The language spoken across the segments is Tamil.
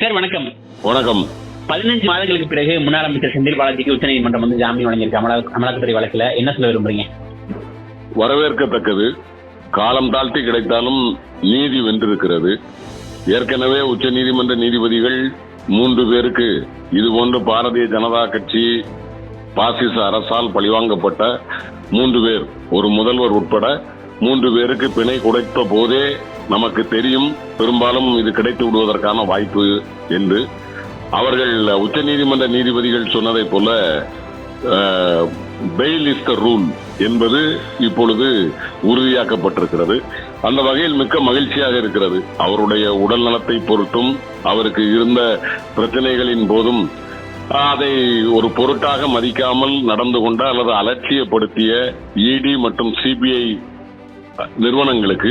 சார் வணக்கம். வணக்கம். பதினஞ்சு மாதங்களுக்கு பிறகு முன்னாள் அமைச்சர் செந்தில் பாலாஜிக்கு உச்சநீதிமன்றம் வந்து ஜாமீன் வழங்கியிருக்கு. அமலா அமலாக்கத்துறை வழக்குல என்ன சொல்ல விரும்புறீங்க? வரவேற்கத்தக்கது. காலம் தாழ்த்தி கிடைத்தாலும் நீதி வென்றிருக்கிறது. ஏற்கனவே உச்ச நீதிமன்ற நீதிபதிகள் மூன்று பேருக்கு இது போன்ற பாரதிய ஜனதா கட்சி பாசிச அரசால் பழிவாங்கப்பட்ட மூன்று பேர். ஒரு முதல்வர் உட்பட மூன்று பேருக்கு பிணை குடைத்த போதே நமக்கு தெரியும். பெரும்பாலும் இது கிடைத்து விடுவதற்கான வாய்ப்பு என்று. அவர்கள் உச்ச நீதிமன்ற நீதிபதிகள் சொன்னதைப் போல பெயில் இஸ் த ரூல் என்பது இப்பொழுது உறுதியாக்கப்பட்டிருக்கிறது. அந்த வகையில் மிக்க மகிழ்ச்சியாக இருக்கிறது. அவருடைய உடல் நலத்தை பொறுத்தும் அவருக்கு இருந்த பிரச்சனைகளின் போதும் அதை ஒரு பொருட்டாக மதிக்காமல் நடந்து கொண்ட அல்லது அலட்சியப்படுத்திய இடி மற்றும் சிபிஐ நிறுவனங்களுக்கு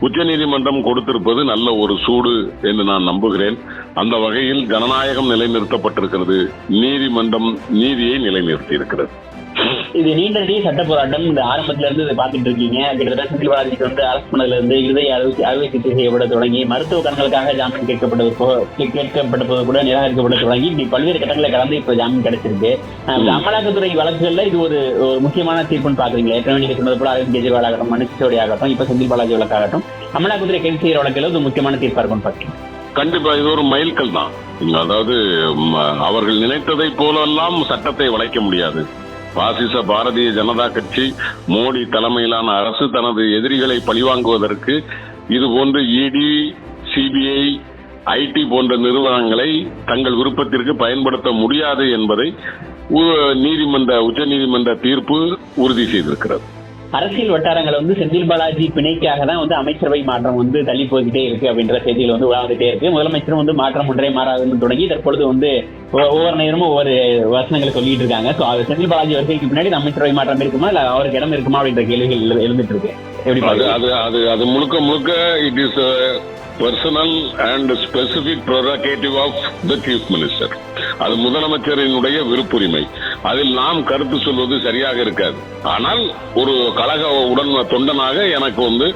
உச்சநீதிமன்றம் கொடுத்திருப்பது நல்ல ஒரு சூடு என்று நான் நம்புகிறேன். அந்த வகையில் ஜனநாயகம் நிலைநிறுத்தப்பட்டிருக்கிறது. நீதிமன்றம் நீதியை நிலைநிறுத்தி இருக்கிறது இது நீண்ட நெடிய சட்ட போராட்டம். இந்த ஆரம்பத்துல இருந்து இதை பார்த்துட்டு இருக்கீங்க. கிட்டத்தட்ட செந்தில் பாலாஜிக்கு வந்து அரசு பண்ணதுல இருந்து இருதய அறுவை அறுவை சிகிச்சை செய்யப்பட தொடங்கி மருத்துவ கடன்களுக்காக ஜாமீன் கேட்கப்பட்டது போ- கே- கேட்கப்பட்ட போது கூட நிராகரிக்கப்பட தொடங்கி இப்படி பல்வேறு கட்டங்களை கடந்து இப்ப ஜாமீன் கிடைச்சிருக்கு. அமலாக்கத்துறை வழக்குகள்ல இது ஒரு ஒரு முக்கியமான தீர்ப்புன்னு பாக்குறீங்களா ஏற்கனவே நீங்க சொன்னது போல அரவிந்த் கெஜ்ரிவால் ஆகட்டும் மனு சிசோடி ஆகட்டும் இப்ப செந்தில் பாலாஜி வழக்காகட்டும் அமலாக்கத்துறை கைது செய்யற வழக்குல ஒரு முக்கியமான தீர்ப்பா இருக்கும்னு பாக்குறீங்க கண்டிப்பா இது ஒரு மைல்கல் தான். அதாவது அவர்கள் நினைத்ததை போலெல்லாம் சட்டத்தை வளைக்க முடியாது. பாசிச பாரதிய ஜனதா கட்சி மோடி தலைமையிலான அரசு தனது எதிரிகளை பழிவாங்குவதற்கு இது போன்று இடி சிபிஐ ஐடி போன்ற நிறுவனங்களை தங்கள் விருப்பத்திற்கு பயன்படுத்த முடியாது என்பதை உ- நீதிமன்ற தீர்ப்பு உறுதி செய்திருக்கிறது. அரசியல் வட்டாரங்கள் வந்து செந்தில் பாலாஜி பிணைக்காக தான் வந்து அமைச்சரவை மாற்றம் வந்து தள்ளி போய்கிட்டே இருக்கு அப்படின்ற செய்திகள் வந்து உலாவந்துட்டே இருக்கு. முதலமைச்சரும் வந்து மாற்றம் ஒன்றே மாறாதுன்னு தொடங்கி தற்பொழுது வந்து ஒவ்வொரு நேரமும் ஒவ்வொரு வசனங்களை சொல்லிட்டு இருக்காங்க. ஸோ அது செந்தில் பாலாஜி வருகைக்கு பின்னாடி அமைச்சரவை மாற்றம் இருக்குமா? இல்ல அவருக்கு இடம் இருக்குமா அப்படின்ற கேள்விகள் எழு- எழுந்துட்டு இருக்கு. எப்படி? அது அது அது முழுக்க முழுக்க it is personal and specific prerogative of the chief minister அது முதலமைச்சரினுடைய விருப்புரிமை. அதில் நாம் கருத்து சொல்வது சரியாக இருக்காது. ஆனால் ஒரு கழக உடன் தொண்டனாக எனக்கு வந்து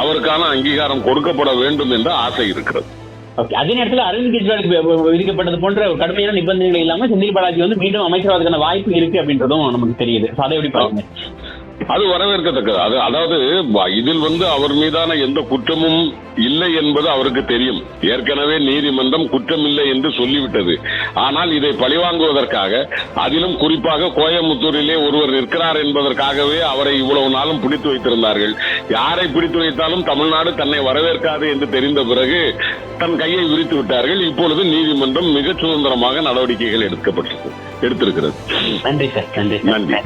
அவருக்கான அங்கீகாரம் கொடுக்கப்பட வேண்டும் என்ற ஆசை இருக்கிறது. அதே நேரத்தில் அரவிந்த் கெஜ்ரிவாலுக்கு விதிக்கப்பட்டது போன்ற ஒரு கடுமையான நிபந்தனைகள் இல்லாம செந்தில் பாலாஜி வந்து மீண்டும் அமைச்சராவதுக்கான வாய்ப்பு இருக்கு அப்படின்றதும் நமக்கு தெரியுது. அதை எப்படி பாருங்க அது வரவேற்கத்தக்கது. அது அதாவது இதில் வந்து அவர் மீதான எந்த குற்றமும் இல்லை என்பது அவருக்கு தெரியும். ஏற்கனவே நீதிமன்றம் குற்றமில்லை என்று சொல்லிவிட்டது. ஆனால் இதை பழிவாங்குவதற்காக அதிலும் குறிப்பாக கோயம்புத்தூரிலே ஒருவர் இருக்கிறார் என்பதற்காகவே அவரை இவ்வளவு நாளும் பிடித்து வைத்திருந்தார்கள். யாரை பிடித்து வைத்தாலும் தமிழ்நாடு தன்னை வரவேற்காது என்று தெரிந்த பிறகு தன் கையை விரித்து விட்டார்கள். இப்பொழுது நீதிமன்றம் மிக சுதந்திரமாக நடவடிக்கைகள் எடுக்கப்பட்டது எடுத்திருக்கிறது. நன்றி சார் நன்றி நன்றி.